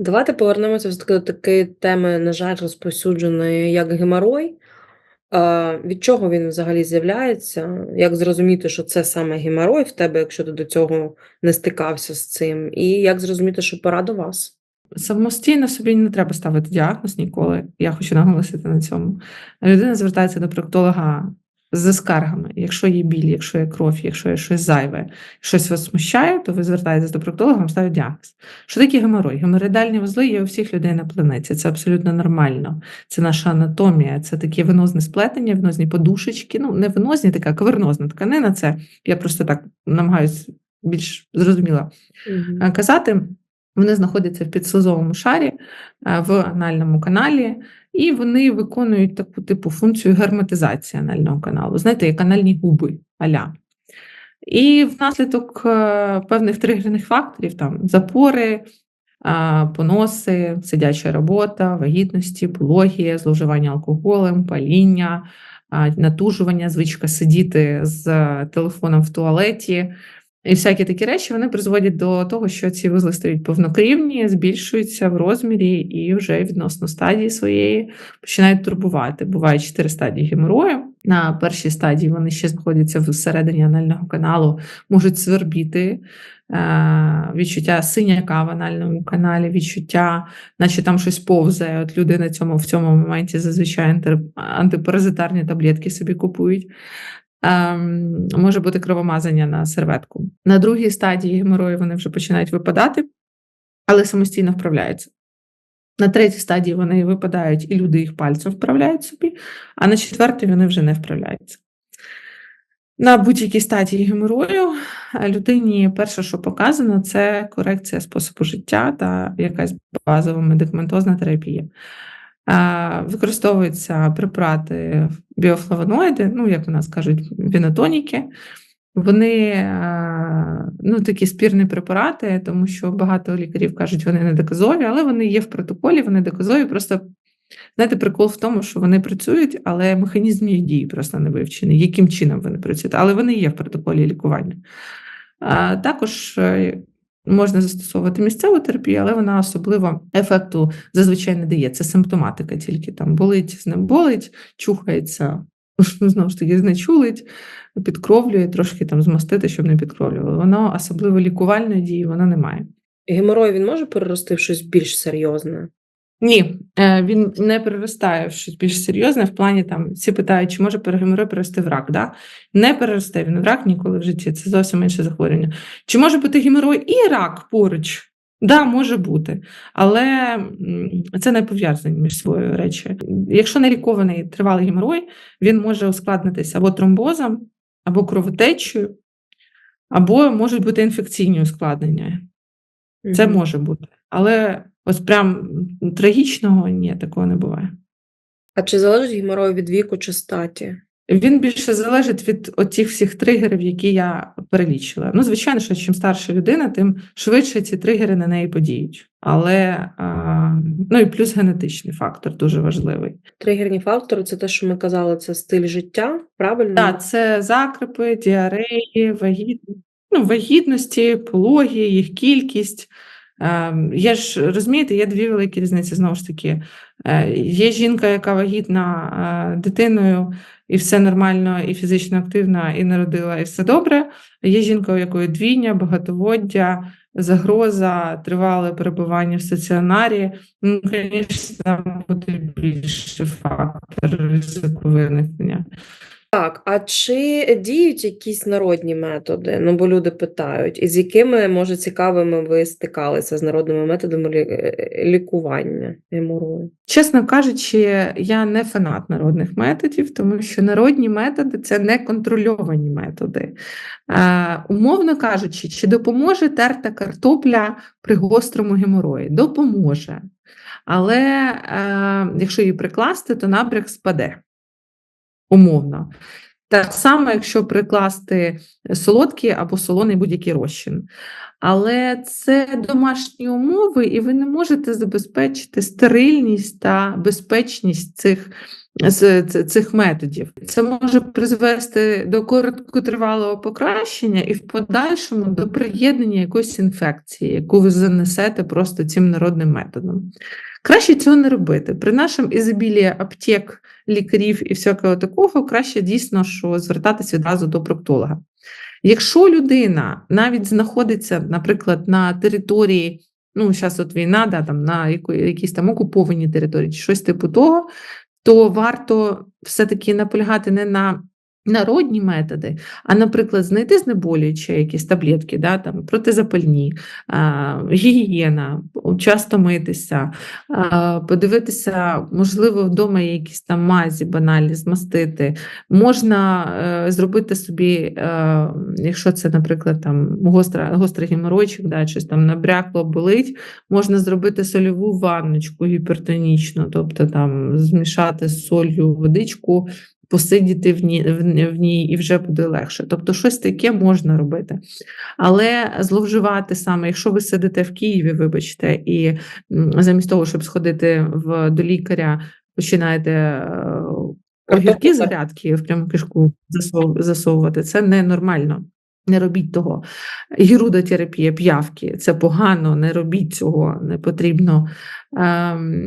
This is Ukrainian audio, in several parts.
Давайте повернемося все-таки до такої теми, на жаль, розповсюдженої, як геморой. Від чого він взагалі з'являється? Як зрозуміти, що це саме геморой в тебе, якщо ти до цього не стикався з цим? І як зрозуміти, що пора до вас? Самостійно собі не треба ставити діагноз ніколи. Я хочу наголосити на цьому. Людина звертається до проктолога з скаргами. Якщо є біль, якщо є кров, якщо є щось зайве, щось вас смущає, то ви звертаєтесь до проктолога, вам ставить діагноз. Що таке геморой? Геморроїдальні вузли є у всіх людей на планеті. Це абсолютно нормально. Це наша анатомія, це такі венозне сплетення, венозні подушечки. Ну, не венозні, така кавернозна тканина. Це я просто так намагаюся більш зрозуміло Угу. казати. Вони знаходяться в підслизовому шарі е, в анальному каналі, і вони виконують таку типу функцію герметизації анального каналу. Знаєте, як анальні губи аля. І внаслідок е, певних тригерних факторів, там запори, поноси, сидяча робота, вагітності, пологія, зловживання алкоголем, паління, натужування, звичка сидіти з телефоном в туалеті. І всякі такі речі вони призводять до того, що ці вузли стають повнокрівні, збільшуються в розмірі і вже відносно стадії своєї починають турбувати. Буває чотири стадії геморою. На першій стадії вони ще знаходяться всередині анального каналу, можуть свербіти. е, Відчуття синяка в анальному каналі, відчуття, наче там щось повзає. От люди на цьому в цьому моменті зазвичай анти- антипаразитарні таблетки собі купують. Ем, може бути кровомазання на серветку. На другій стадії геморою вони вже починають випадати, але самостійно вправляються. На третій стадії вони випадають, і люди їх пальцем вправляють собі, а на четвертій вони вже не вправляються. На будь-якій стадії геморою е, людині перше, що показано, це корекція способу життя та якась базова медикаментозна терапія. Використовуються препарати біофлавоноїди, ну, як у нас кажуть, вінотоніки. Вони ну, такі спірні препарати, тому що багато лікарів кажуть, вони не доказові, але вони є в протоколі, вони доказові. Просто знаєте, прикол в тому, що вони працюють, але механізм їх дії просто не вивчений, яким чином вони працюють, але вони є в протоколі лікування. Також е, можна застосовувати місцеву терапію, але вона особливо ефекту зазвичай не дає. Це симптоматика, тільки там болить, з ним болить, чухається, знову ж таки, знечулить, підкровлює, трошки там змастити, щоб не підкровлювало. Воно особливо лікувальної дії вона не має. Геморой він може перерости в щось більш серйозне? Ні, е, він не переростає в щось більш серйозне. В плані там всі питають, чи може геморой перерости в рак. Да? Не переросте він в рак ніколи в житті. Це зовсім інше захворювання. Чи може бути геморой і рак поруч? Да, може бути, але це не пов'язані між собою речі. Якщо не лікований тривалий геморой, він може ускладнитися або тромбозом, або кровотечею, або можуть бути інфекційні ускладнення. Це може бути. Але ось прям трагічного ні, такого не буває. А чи залежить геморой від віку чи статі? Він більше залежить від отих всіх тригерів, які я перелічила. Ну, звичайно, що чим старша людина, тим швидше ці тригери на неї подіють. Але а, ну і плюс генетичний фактор дуже важливий. Тригерні фактори це те, що ми казали, це стиль життя, правильно? Так, це закрипи, діареї, вагіт... ну, вагітності, пології, їх кількість. Ем, Є ж, розумієте, є дві великі різниці знову ж таки. Е, Є жінка, яка вагітна е, дитиною, і все нормально, і фізично активна, і народила, і все добре. Є жінка, у якої двійня, багатоводдя, загроза, тривале перебування в стаціонарі. Ну, звісно, буде більше фактор ризику виникнення. Так, а чи діють якісь народні методи? Ну, бо люди питають, і з якими, може, цікавими ви стикалися з народними методами лі- е, лікування геморою? Чесно кажучи, я не фанат народних методів, тому що народні методи це не контрольовані методи. Е, умовно кажучи, чи допоможе терта картопля при гострому геморої? Допоможе. Але е, якщо її прикласти, то набряк спаде. Умовно. Так само, якщо прикласти солодкий або солоний будь-який розчин. Але це домашні умови, і ви не можете забезпечити стерильність та безпечність цих з цих методів. Це може призвести до короткотривалого покращення і в подальшому до приєднання якоїсь інфекції, яку ви занесете просто цим народним методом. Краще цього не робити. При нашому ізобілії аптек, лікарів і всякого такого, краще дійсно, що звертатись відразу до проктолога. Якщо людина навіть знаходиться, наприклад, на території, ну, зараз от війна, да, там, на якійсь там окупованій території, чи щось типу того, то варто все-таки наполягати не на народні методи, а, наприклад, знайти знеболюючі якісь таблетки, да, там, протизапальні, а, гігієна, часто митися, а, подивитися, можливо, вдома якісь там мазі банальні, змастити. Можна е, зробити собі, е, якщо це, наприклад, там гостра, гострий геморойчик, да, щось там набрякло, болить, можна зробити сольову ванночку гіпертонічну, тобто там змішати з солью водичку, посидіти в ній, в ній- і вже буде легше. Тобто, щось таке можна робити. Але зловживати саме, якщо ви сидите в Києві, вибачте, і замість того, щоб сходити в, до лікаря, починаєте е, огірки з грядки в пряму кишку засовувати, це ненормально. Не робіть того. Гірудотерапія, п'явки це погано, не робіть цього, не потрібно. Ем,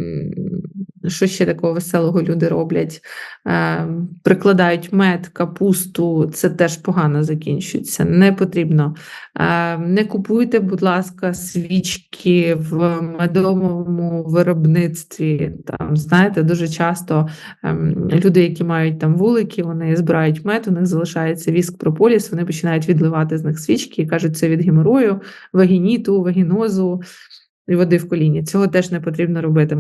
що ще такого веселого люди роблять? Ем, прикладають мед, капусту, це теж погано закінчується. Не потрібно. Ем, не купуйте, будь ласка, свічки в медовому виробництві. Там, знаєте, дуже часто ем, люди, які мають там вулики, вони збирають мед, у них залишається віск прополіс, вони починають відливати з них свічки і кажуть, це від геморою, вагініту, вагінозу і води в коліні. Цього теж не потрібно робити.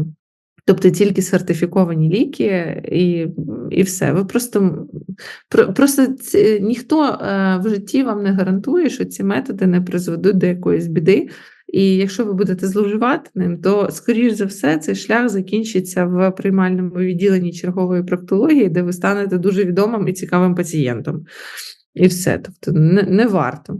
Тобто тільки сертифіковані ліки і, і все. Ви просто, про- просто ці- ніхто е, в житті вам не гарантує, що ці методи не призведуть до якоїсь біди. І якщо ви будете зловживати ним, то, скоріш за все, цей шлях закінчиться в приймальному відділенні чергової проктології, де ви станете дуже відомим і цікавим пацієнтом. І все. Тобто не, не варто.